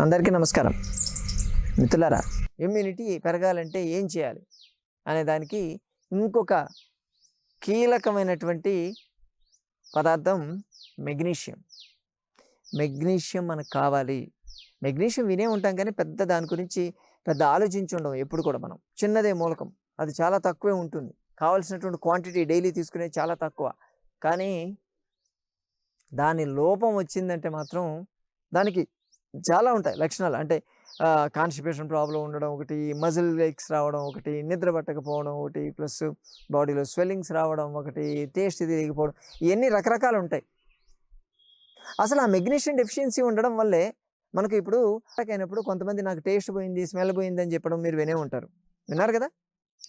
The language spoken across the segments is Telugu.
అందరికీ నమస్కారం. మిత్రులారా ఇమ్యూనిటీ పెరగాలంటే ఏం చేయాలి? అనే దానికి ఇంకొక కీలకమైనటువంటి పదార్థం మెగ్నీషియం. మెగ్నీషియం మనకు కావాలి. మెగ్నీషియం వినే ఉంటాం కానీ పెద్ద దాని గురించి పెద్ద ఆలోచించి ఉండం ఎప్పుడు కూడా మనం. చిన్నదే మూలకం. అది చాలా తక్కువే ఉంటుంది. కావాల్సినటువంటి క్వాంటిటీ డైలీ తీసుకునేది చాలా తక్కువ. కానీ దాని లోపం వచ్చిందంటే మాత్రం దానికి చాలా ఉంటాయి లక్షణాలు. అంటే కాన్స్టిపేషన్ ప్రాబ్లం ఉండడం ఒకటి మజిల్ లెగ్స్ రావడం ఒకటి నిద్ర పట్టకపోవడం ఒకటి ప్లస్ బాడీలో స్వెల్లింగ్స్ రావడం ఒకటి టేస్ట్ తిరిగిపోవడం ఇవన్నీ రకరకాలు ఉంటాయి. అసలు ఆ మెగ్నీషియం డెఫిషియన్సీ ఉండడం వల్లే మనకు ఇప్పుడు అయినప్పుడు కొంతమంది నాకు టేస్ట్ పోయింది స్మెల్ పోయింది అని చెప్పడం మీరు వినే ఉంటారు. విన్నారు కదా?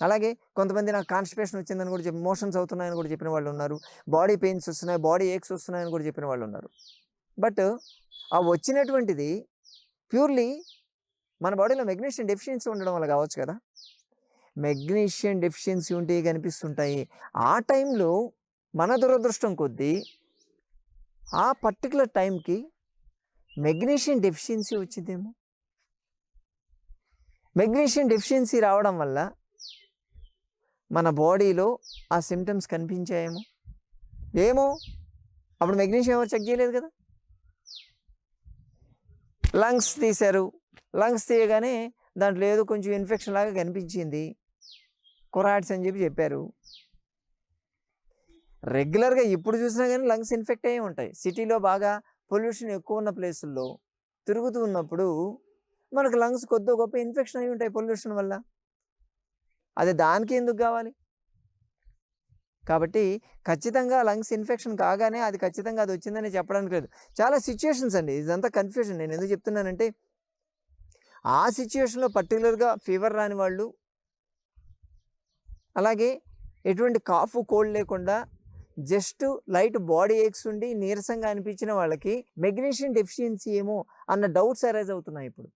అలాగే కొంతమంది నాకు కాన్స్టిపేషన్ వచ్చిందని కూడా చెప్పి మోషన్స్ అవుతున్నాయని కూడా చెప్పిన వాళ్ళు ఉన్నారు. బాడీ పెయిన్స్ వస్తున్నాయి బాడీ ఏక్స్ వస్తున్నాయని కూడా చెప్పిన వాళ్ళు ఉన్నారు. బట్ ఆ వచ్చినటువంటిది ప్యూర్లీ మన బాడీలో మెగ్నీషియం డెఫిషియన్సీ ఉండడం వల్ల కావచ్చు కదా. మెగ్నీషియం డెఫిషియన్సీ ఉంటే కనిపిస్తుంటాయి. ఆ టైంలో మన దురదృష్టం కొద్దీ ఆ పర్టికులర్ టైంకి మెగ్నీషియం డెఫిషియన్సీ వచ్చిందేమో. మెగ్నీషియం డెఫిషియన్సీ రావడం వల్ల మన బాడీలో ఆ సిమ్టమ్స్ కనిపించాయేమో. ఏమో? అప్పుడు మెగ్నీషియం ఎవరు చెక్ చేయలేదు కదా? లంగ్స్ తీశారు. లంగ్స్ తీయగానే దాంట్లో ఏదో కొంచెం ఇన్ఫెక్షన్ లాగా కనిపించింది. కొరాడ్స్ అని చెప్పి చెప్పారు. రెగ్యులర్గా ఇప్పుడు చూసినా కానీ లంగ్స్ ఇన్ఫెక్ట్ అయ్యి ఉంటాయి. సిటీలో బాగా పొల్యూషన్ ఎక్కువ ఉన్న ప్లేసుల్లో తిరుగుతూ ఉన్నప్పుడు మనకు లంగ్స్ కొద్ది గొప్ప ఇన్ఫెక్షన్ అయి ఉంటాయి పొల్యూషన్ వల్ల. అది దానికి ఎందుకు కావాలి? కాబట్టి ఖచ్చితంగా లంగ్స్ ఇన్ఫెక్షన్ కాగానే అది ఖచ్చితంగా అది వచ్చిందని చెప్పడానికి లేదు. చాలా సిచ్యుయేషన్స్ అండి. ఇదంతా కన్ఫ్యూజన్ నేను ఎందుకు చెప్తున్నానంటే ఆ సిచ్యుయేషన్లో పర్టికులర్గా ఫీవర్ రాని వాళ్ళు అలాగే ఎటువంటి కాఫ్ కోల్డ్ లేకుండా జస్ట్ లైట్ బాడీ ఏక్స్ ఉండి నీరసంగా అనిపించిన వాళ్ళకి మెగ్నీషియం డెఫిషియన్సీ ఏమో అన్న డౌట్స్ అరైజ్ అవుతున్నాయి ఇప్పుడు.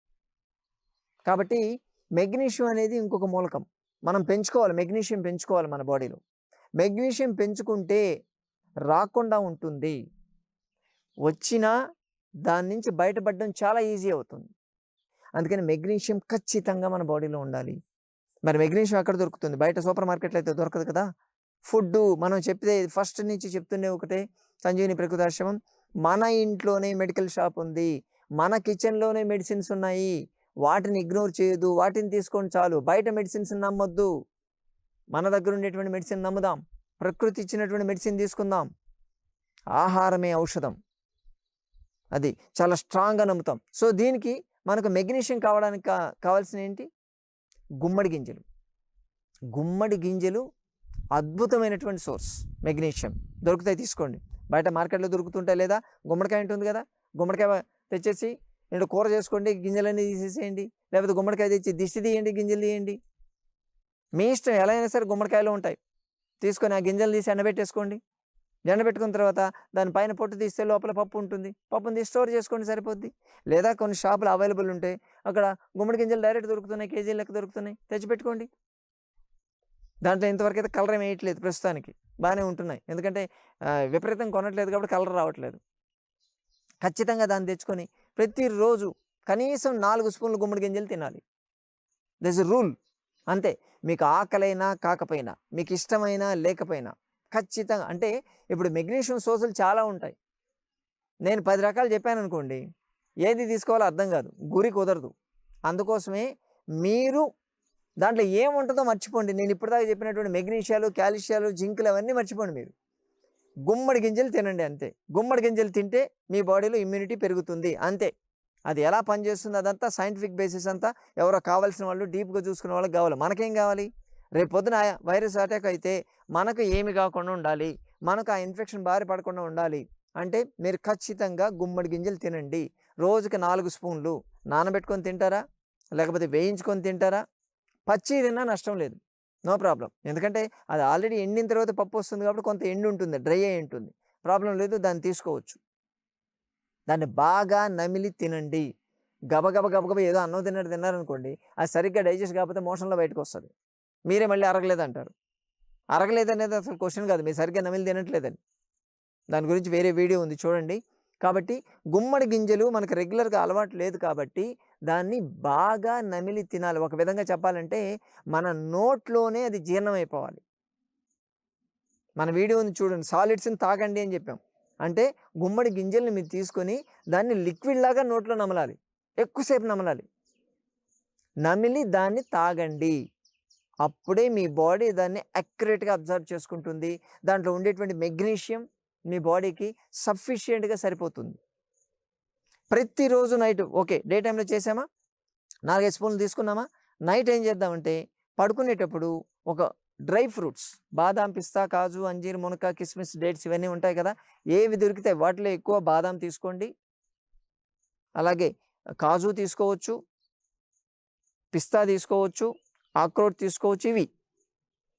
కాబట్టి మెగ్నీషియం అనేది ఇంకొక మూలకం. మనం పెంచుకోవాలి. మెగ్నీషియం పెంచుకోవాలి మన బాడీలో. మెగ్నీషియం పెంచుకుంటే రాకుండా ఉంటుంది. వచ్చినా దాని నుంచి బయటపడడం చాలా ఈజీ అవుతుంది. అందుకని మెగ్నీషియం ఖచ్చితంగా మన బాడీలో ఉండాలి. మరి మెగ్నీషియం ఎక్కడ దొరుకుతుంది? బయట సూపర్ మార్కెట్లో అయితే దొరకదు కదా? ఫుడ్ మనం చెప్తే ఫస్ట్ నుంచి చెప్తుండే ఒకటే. సంజీవిని ప్రకృతాశ్రమం. మన ఇంట్లోనే మెడికల్ షాప్ ఉంది. మన కిచెన్లోనే మెడిసిన్స్ ఉన్నాయి. వాటిని ఇగ్నోర్ చేయదు వాటిని తీసుకొని చాలు. బయట మెడిసిన్స్ నమ్మొద్దు. మన దగ్గర ఉండేటువంటి మెడిసిన్ నమ్ముదాం. ప్రకృతి ఇచ్చినటువంటి మెడిసిన్ తీసుకుందాం. ఆహారమే ఔషధం. అది చాలా స్ట్రాంగ్గా నమ్ముతాం. సో దీనికి మనకు మెగ్నీషియం కావడానికి కా- కావాల్సిన ఏంటి? గుమ్మడి గింజలు. గుమ్మడి గింజలు అద్భుతమైనటువంటి సోర్స్ మెగ్నీషియం దొరుకుతాయి తీసుకోండి. బయట మార్కెట్లో దొరుకుతుంటాయి లేదా? గుమ్మడికాయ ఉంటుంది కదా? గుమ్మడికాయ తెచ్చేసి నేను కూర చేసుకోండి గింజలన్నీ తీసేసేయండి. లేకపోతే గుమ్మడికాయ తెచ్చి దిష్టి తీయండి గింజలు తీయండి. మీ ఇష్టం ఎలా అయినా సరే గుమ్మడికాయలు ఉంటాయి. తీసుకొని ఆ గింజలు తీసి ఎండబెట్టేసుకోండి. ఎండబెట్టుకున్న తర్వాత దానిపైన పొట్టు తీస్తే లోపల పప్పు ఉంటుంది. పప్పుని తీసి స్టోర్ చేసుకోండి సరిపోద్ది. లేదా కొన్ని షాపులు అవైలబుల్ ఉంటాయి అక్కడ గుమ్మడి గింజలు డైరెక్ట్ దొరుకుతున్నాయి కేజీ లెక్క దొరుకుతున్నాయి. తెచ్చిపెట్టుకోండి దాంట్లో ఇంతవరకు అయితే కలర్ ఏం వేయట్లేదు ప్రస్తుతానికి. బాగానే ఉంటున్నాయి. ఎందుకంటే విపరీతం కొనట్లేదు కాబట్టి కలర్ రావట్లేదు. ఖచ్చితంగా దాన్ని తెచ్చుకొని ప్రతిరోజు కనీసం నాలుగు స్పూన్లు గుమ్మడి గింజలు తినాలి. దిస్ రూల్ అంతే. మీకు ఆకలైనా కాకపోయినా మీకు ఇష్టమైనా లేకపోయినా ఖచ్చితంగా అంటే ఇప్పుడు మెగ్నీషియం సోర్సులు చాలా ఉంటాయి. నేను పది రకాలు చెప్పాను అనుకోండి ఏది తీసుకోవాలో అర్థం కాదు గురి కుదరదు. అందుకోసమే మీరు దాంట్లో ఏముంటుందో మర్చిపోండి. నేను ఇప్పటిదాకా చెప్పినటువంటి మెగ్నీషియాలు కాల్షియాలు జింకులు అవన్నీ మర్చిపోండి మీరు. గుమ్మడి గింజలు తినండి అంతే. గుమ్మడి గింజలు తింటే మీ బాడీలో ఇమ్యూనిటీ పెరుగుతుంది అంతే. అది ఎలా పనిచేస్తుంది అదంతా సైంటిఫిక్ బేసిస్ అంతా ఎవరో కావాల్సిన వాళ్ళు డీప్గా చూసుకునే వాళ్ళకి కావాలి. మనకేం కావాలి? రేపు పొద్దున వైరస్ అటాక్ అయితే మనకు ఏమి కాకుండా ఉండాలి? మనకు ఆ ఇన్ఫెక్షన్ బారి పడకుండా ఉండాలి? అంటే మీరు ఖచ్చితంగా గుమ్మడి గింజలు తినండి. రోజుకి నాలుగు స్పూన్లు నానబెట్టుకొని తింటారా? లేకపోతే వేయించుకొని తింటారా? పచ్చి తిన్నా నష్టం లేదు. No problem. ఎందుకంటే అది ఆల్రెడీ ఎండిన తర్వాత పప్పు వస్తుంది కాబట్టి కొంత ఎండి ఉంటుంది డ్రై అయి ఉంటుంది. ప్రాబ్లం లేదు దాన్ని తీసుకోవచ్చు. దాన్ని బాగా నమిలి తినండి గబగబ గబగబ ఏదో అన్నం తిన్నట్టు తిన్నారనుకోండి అది సరిగ్గా డైజెస్ట్ కాకపోతే మోషన్లో బయటకు వస్తుంది మీరే మళ్ళీ అరగలేదు అంటారు అరగలేదు అసలు క్వశ్చన్ కాదు మీరు సరిగ్గా నమిలి తినట్లేదని దాని గురించి వేరే వీడియో ఉంది చూడండి కాబట్టి గుమ్మడి గింజలు మనకు రెగ్యులర్‌గా అలవాటు లేదు కాబట్టి దాన్ని బాగా నమిలి తినాలి. ఒక విధంగా చెప్పాలంటే మన నోట్లోనే అది జీర్ణమైపోవాలి. మన వీడియో ఉంది చూడండి. సాలిడ్స్‌ని తాగండి అని చెప్పాం. అంటే గుమ్మడి గింజల్ని మీరు తీసుకొని దాన్ని లిక్విడ్ లాగా నోట్లో నమలాలి. ఎక్కువసేపు నమలాలి. నమిలి దాన్ని తాగండి. అప్పుడే మీ బాడీ దాన్ని అక్యురేట్గా అబ్జర్వ్ చేసుకుంటుంది. దాంట్లో ఉండేటువంటి మెగ్నీషియం మీ బాడీకి సఫిషియెంట్‌గా సరిపోతుంది. ప్రతిరోజు నైట్ ఓకే. డే టైంలో చేసామా? 4, 5 స్పూన్లు తీసుకున్నామా? నైట్ ఏం చేద్దామంటే పడుకునేటప్పుడు ఒక డ్రై ఫ్రూట్స్ బాదాం, పిస్తా, కాజు, అంజీర్, మునక, కిస్మిస్, డేట్స్ ఇవన్నీ ఉంటాయి కదా! ఏవి దొరికితే వాటిలో ఎక్కువ బాదాం తీసుకోండి. అలాగే కాజు తీసుకోవచ్చు. పిస్తా తీసుకోవచ్చు. ఆక్రోట్ తీసుకోవచ్చు ఇవి.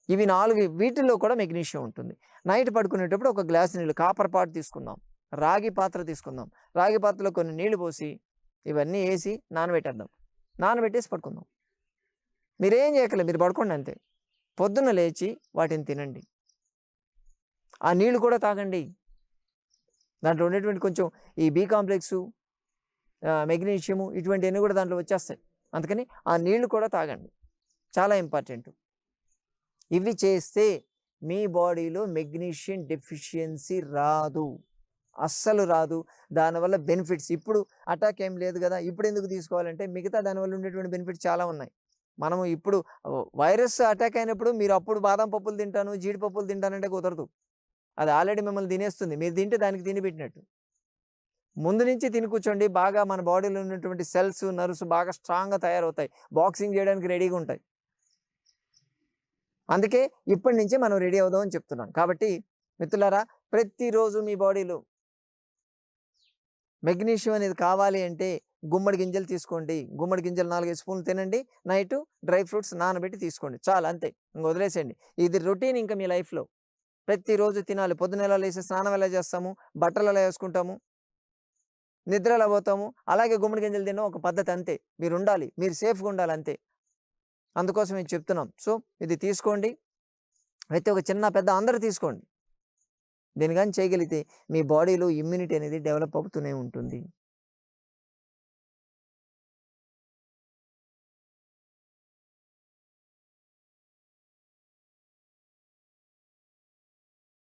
ఇవి నాలుగు వీటిల్లో కూడా మెగ్నీషియం ఉంటుంది. నైట్ పడుకునేటప్పుడు ఒక గ్లాస్ నీళ్ళు కాపర్ పాట్ తీసుకుందాం. రాగి పాత్ర తీసుకుందాం. రాగి పాత్రలో కొన్ని నీళ్ళు పోసి ఇవన్నీ వేసి నానబెట్టేద్దాం. నానబెట్టేసి పడుకుందాం. మీరేం చేయకలేదు మీరు పడుకోండి అంతే. పొద్దున లేచి వాటిని తినండి. ఆ నీళ్ళు కూడా తాగండి. దాంట్లో ఉండేటువంటి కొంచెం ఈ బి కాంప్లెక్సు మెగ్నీషియము ఇటువంటివన్నీ కూడా దాంట్లో వచ్చేస్తాయి. అందుకని ఆ నీళ్ళు కూడా తాగండి. చాలా ఇంపార్టెంట్ ఇవి చేస్తే మీ బాడీలో మెగ్నీషియం డెఫిషియన్సీ రాదు. అస్సలు రాదు. దానివల్ల బెనిఫిట్స్ ఇప్పుడు అటాక్ ఏం లేదు కదా ఇప్పుడు ఎందుకు తీసుకోవాలంటే మిగతా దానివల్ల ఉండేటువంటి బెనిఫిట్స్ చాలా ఉన్నాయి. మనము ఇప్పుడు వైరస్ అటాక్ అయినప్పుడు మీరు అప్పుడు బాదం పప్పులు తింటాను, జీడిపప్పులు తింటానంటే కుదరదు. అది ఆల్రెడీ మిమ్మల్ని తినేస్తుంది. మీరు తింటే దానికి తిని పెట్టినట్టు. ముందు నుంచి తిని కూర్చోండి. బాగా మన బాడీలో ఉన్నటువంటి సెల్స్, నర్వ్స్ బాగా స్ట్రాంగ్‌గా తయారవుతాయి. బాక్సింగ్ చేయడానికి రెడీగా ఉంటాయి. అందుకే ఇప్పటి నుంచే మనం రెడీ అవుదాం అని చెప్తున్నాను. కాబట్టి మిత్రులారా ప్రతిరోజు మీ బాడీలో మెగ్నీషియం అనేది కావాలి అంటే గుమ్మడి గింజలు తీసుకోండి. గుమ్మడి గింజలు 4, 5 స్పూన్లు తినండి. నైట్ డ్రై ఫ్రూట్స్ నానబెట్టి తీసుకోండి. చాలు అంతే. ఇంక వదిలేసేయండి. ఇది రొటీన్ ఇంకా మీ లైఫ్‌లో. ప్రతిరోజు తినాలి. పొద్దున ఎలా లేసి స్నానం ఎలా చేస్తాము? బట్టలు ఎలా వేసుకుంటాము నిద్ర ఎలా పోతాము? అలాగే గుమ్మడి గింజలు తినడం ఒక పద్ధతి అంతే. మీరు ఉండాలి మీరు సేఫ్‌గా ఉండాలి అంతే. అందుకోసం మేము చెప్తున్నాం. సో ఇది తీసుకోండి. అయితే ఒక చిన్న, పెద్ద అందరూ తీసుకోండి. దీన్ని కానీ చేయగలిగితే మీ బాడీలో ఇమ్యూనిటీ అనేది డెవలప్ అవుతూనే ఉంటుంది.